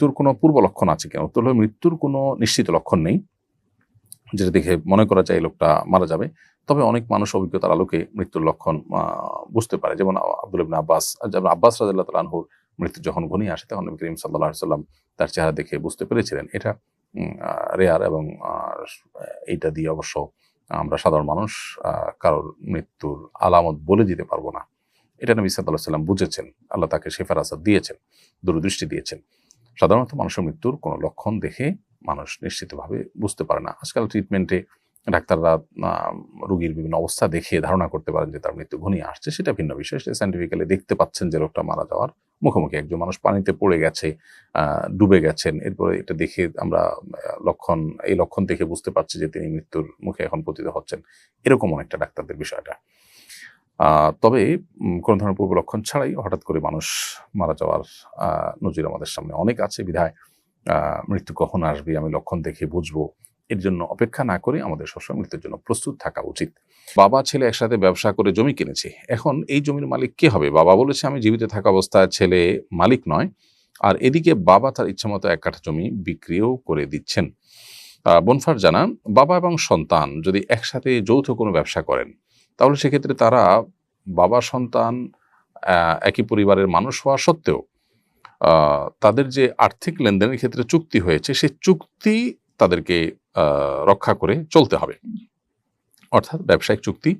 মৃত্যুর কোনো পূর্ব লক্ষণ আছে কিনা? উত্তর হলো মৃত্যুর কোনো নিশ্চিত লক্ষণ নেই। যেটা দেখে মনে করা যায় লোকটা মারা যাবে। তবে অনেক মানুষ অভিজ্ঞতার আলোকে মৃত্যুর লক্ষণ বুঝতে পারে। যেমন আব্দুল ইবনে আব্বাস, যেমন আব্বাস রাজিল্লাহ তালাহুর মৃত্যু যখন ঘনিয়ে আসে, তখন করিম সাল্লাহ সাল্লাম তার চেহারা দেখে বুঝতে পেরেছিলেন। এটা রেয়ার এবং এইটা দিয়ে অবশ্য আমরা সাধারণ মানুষ কারোর মৃত্যুর আলামত বলে দিতে পারব না। এটা নবী সাল্লাহ সাল্লাম বুঝেছেন। আল্লাহ তাকে শেফার আসাদ দিয়েছেন, দূরদৃষ্টি দিয়েছেন। সাধারণত মানুষের মৃত্যুর কোনো লক্ষণ দেখে মানুষ নিশ্চিতভাবে বুঝতে পারে না। আজকাল ট্রিটমেন্টে ডাক্তাররা রোগীর বিভিন্ন অবস্থা দেখে ধারণা করতে পারেন যে তার মৃত্যু ঘনিয়ে আসছে। সেটা ভিন্ন বিষয়। সেটা সাইন্টিফিক্যালি দেখতে পাচ্ছেন যে লোকটা মারা যাওয়ার মুখোমুখি একজন মানুষ পানিতে পড়ে গেছে ডুবে গেছেন। এরপরে এটা দেখে আমরা লক্ষণ, এই লক্ষণ দেখে বুঝতে পারছি যে তিনি মৃত্যুর মুখে এখন পতিত হচ্ছেন। এরকম অনেকটা ডাক্তারদের বিষয়টা। তবে কোনো ধরনের পূর্ব লক্ষণ ছাড়াই হঠাৎ করে মানুষ মারা যাওয়ার নজির আমাদের সামনে অনেক আছে। বিধায় মৃত্যু কখন আসবে আমি লক্ষণ দেখে বুঝব। এর জন্য অপেক্ষা না করে আমাদের সবসময় মৃত্যুর জন্য প্রস্তুত থাকা উচিত। বাবা, ছেলে একসাথে ব্যবসা করে জমি কিনেছে। এখন এই জমির মালিক কে হবে? বাবা বলেছে, আমি জীবিত থাকা অবস্থায় ছেলে মালিক নয়। আর এদিকে বাবা তার ইচ্ছামতো এক কাঠা জমি বিক্রিও করে দিচ্ছেন। বনফার জানা বাবা এবং সন্তান যদি একসাথে যৌথ কোনো ব্যবসা করেন তাহলে সেক্ষেত্রে তারা বাবা সন্তান একই পরিবারের মানুষ হওয়া সত্ত্বেও তাদের যে আর্থিক লেনদেনের ক্ষেত্রে চুক্তি হয়েছে সেই চুক্তি তাদেরকে রক্ষা করে চলতে হবে। অর্থাৎ ব্যবসায়িক চুক্তি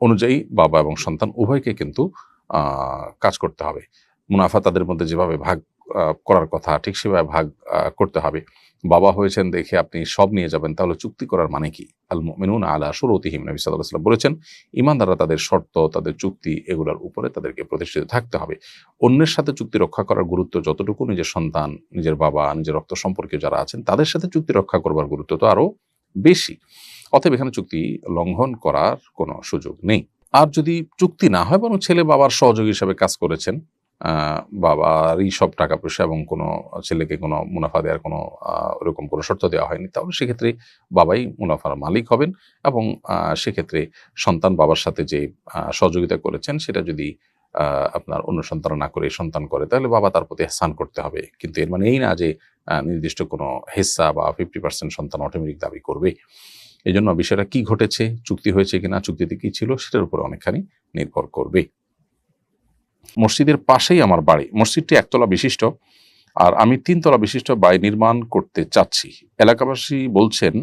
অনুযায়ী বাবা এবং সন্তান উভয়কে কিন্তু কাজ করতে হবে। মুনাফা তাদের মধ্যে যেভাবে ভাগ করার কথা, ঠিক সেভাবে ভাগ করতে হবে। বাবা হয়েছেন দেখে আপনি সব নিয়ে যাবেন, তাহলে চুক্তি করার মানে কি? আল মেনুন আলা সুরতিহিম নবী সাল্লাহ সাল্লাম বলেছেন, ইমানদাররা তাদের শর্ত, তাদের চুক্তি এগুলোর উপরে তাদেরকে প্রতিষ্ঠিত থাকতে হবে। অন্যের সাথে চুক্তি রক্ষা করার গুরুত্ব যতটুকু, নিজের সন্তান, নিজের বাবা, নিজের রক্ত সম্পর্কে যারা আছেন, তাদের সাথে চুক্তি রক্ষা করবার গুরুত্ব তো আরও বেশি। অতএব এখানে চুক্তি লঙ্ঘন করার কোনো সুযোগ নেই। আর যদি চুক্তি না হয়, বরং ছেলে বাবার সহযোগী হিসাবে কাজ করেছেন বাবারই সব টাকা পয়সা এবং কোনো ছেলেকে কোনো মুনাফা দেওয়ার কোনো ওরকম কোনো শর্ত দেওয়া হয়নি। তাহলে সেক্ষেত্রে বাবাই মুনাফার মালিক হবেন এবং সেক্ষেত্রে সন্তান বাবার সাথে যে সহযোগিতা করেছেন সেটা যদি আপনার অন্য সন্তান না করে সন্তান করে, তাহলে বাবা তার প্রতি হেসান করতে হবে। কিন্তু এর মানে এই না যে নির্দিষ্ট কোনো হেসা বা ফিফটি পার্সেন্ট সন্তান অটোমেটিক দাবি করবে। এই জন্য বিষয়টা কি ঘটেছে, চুক্তি হয়েছে কিনা, চুক্তিতে কি ছিল, সেটার উপরে অনেকখানি নির্ভর করবে। মসজিদের পাশেই আমার বাড়ি। মসজিদটি একতলা বিশিষ্ট আর আমি তিনতলা বিশিষ্ট বাড়ি নির্মাণ করতে চাচ্ছি। এলাকাবাসী বলছেন,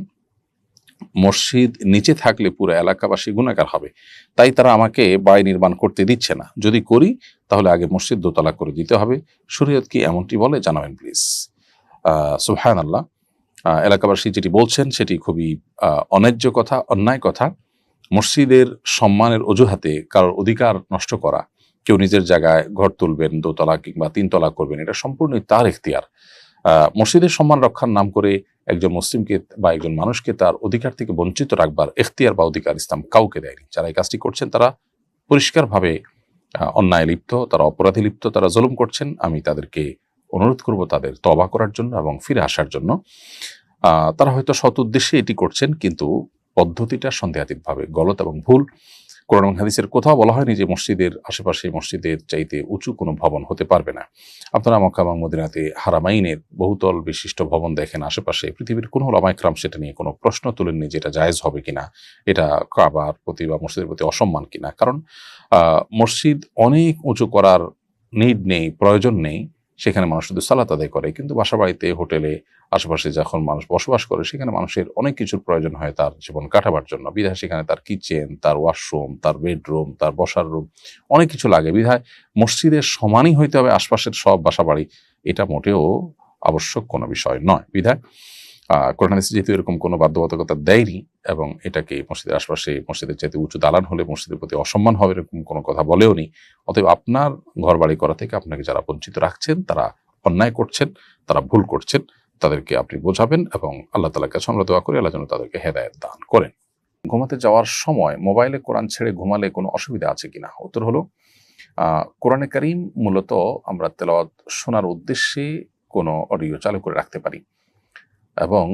মসজিদ নিচে থাকলে পুরো এলাকাবাসী গুণাকার হবে। তাই তারা আমাকে বাড়ি নির্মাণ করতে দিচ্ছে না। যদি করি, তাহলে আগে মসজিদ দোতলা করে দিতে হবে। শরীয়ত কি এমনটি বলে? জানাবেন প্লিজ। সুহান আল্লাহ এলাকাবাসী যেটি বলছেন, সেটি খুবই অন্যায্য কথা, অন্যায় কথা। মসজিদের সম্মানের অজুহাতে কারোর অধিকার নষ্ট করা কেউ নিজের জায়গায় ঘর তুলবেন, দোতলা কিংবা তিনতলা করবেন, এটা সম্পূর্ণই তার এখতিয়ার মসজিদের সম্মান রক্ষার নাম করে একজন মুসলিমকে বা একজন মানুষকে তার অধিকার থেকে বঞ্চিত রাখবার এখতিয়ার বা অধিকার ইসলাম কাউকে দেয়নি। যারা এই কাজটি করছেন, তারা পরিষ্কারভাবে অন্যায় লিপ্ত, তারা অপরাধী লিপ্ত, তারা জুলুম করছেন। আমি তাদেরকে অনুরোধ করব তাদের তবা করার জন্য এবং ফিরে আসার জন্য। তারা হয়তো সৎ উদ্দেশ্যে এটি করছেন, কিন্তু পদ্ধতিটা সন্দেহাতীতভাবে গলত এবং ভুল। কোরআন হাদিসের কোথাও বলা হয়নি যে মসজিদের আশেপাশে মসজিদের চাইতে উঁচু কোনো ভবন হতে পারবে না। আপনারা মক্কা এবং মদিনাতে হারামাইনের বহুতল বিশিষ্ট ভবন দেখেন, আশেপাশে পৃথিবীর কোনো লামাইকরাম সেটা নিয়ে কোনো প্রশ্ন তোলেননি যে এটা জায়েজ হবে কিনা, এটা কাবার প্রতি বা মসজিদের প্রতি অসম্মান কিনা। কারণ মসজিদ অনেক উঁচু করার নিড নেই, প্রয়োজন নেই। সেখানে মানুষ শুধু সালাত আদায় করে, কিন্তু বাসা বাড়িতে হোটেলে, আশেপাশে যখন মানুষ বসবাস করে, সেখানে মানুষের অনেক কিছুর প্রয়োজন হয় তার জীবন কাটাবার জন্য। বিধায় সেখানে তার কিচেন, তার ওয়াশরুম, তার বেডরুম, তার বসার রুম, অনেক কিছু লাগে। বিধায় মসজিদের সমানই হইতে হবে, আশপাশের সব বাসা বাড়ি এটা মোটেও আবশ্যক কোনো বিষয় নয়। বিধায় কোরআন যেহেতু এরকম কোনো বাধ্যবাধকতা দেয়নি এবং এটাকে মসজিদের আশপাশে মসজিদের চাইতে উঁচু দালান হলে মসজিদের প্রতি অসম্মান হবে এরকম কোনো কথা বলেও নি। অতএব আপনার ঘর বাড়ি করা থেকে আপনাকে যারা বঞ্চিত রাখছেন, তারা অন্যায় করছেন, তারা ভুল করছেন, তাদেরকে আপনি বোঝাবেন এবং আল্লাহ তালার কাছে আমরা দোয়া করি, আল্লাহ যেন তাদেরকে হেদায়ত দান করেন। ঘুমাতে যাওয়ার সময় মোবাইলে কোরআন ছেড়ে ঘুমালে কোনো অসুবিধা আছে কিনা? উত্তর হলো কোরআনে কারিম মূলত আমরা তেলাওয়াত শোনার উদ্দেশ্যে কোনো অডিও চালু করে রাখতে পারি। এবং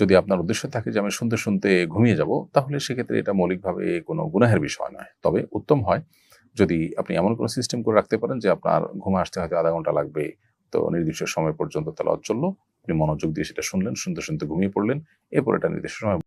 যদি আপনার উদ্দেশ্য থাকে যে আমি শুনতে শুনতে ঘুমিয়ে যাব, তাহলে সেক্ষেত্রে এটা মৌলিকভাবে কোনো গুনাহের বিষয় নয়। তবে উত্তম হয় যদি আপনি এমন কোনো সিস্টেম করে রাখতে পারেন যে আপনার ঘুমে আসতে হয়তো আধা ঘণ্টা লাগবে। তো নির্দিষ্ট সময় পর্যন্ত তাহলে চলল আপনি মনোযোগ দিয়ে সেটা শুনলেন, শুনতে শুনতে ঘুমিয়ে পড়লেন, এরপর এটা নির্দিষ্ট সময়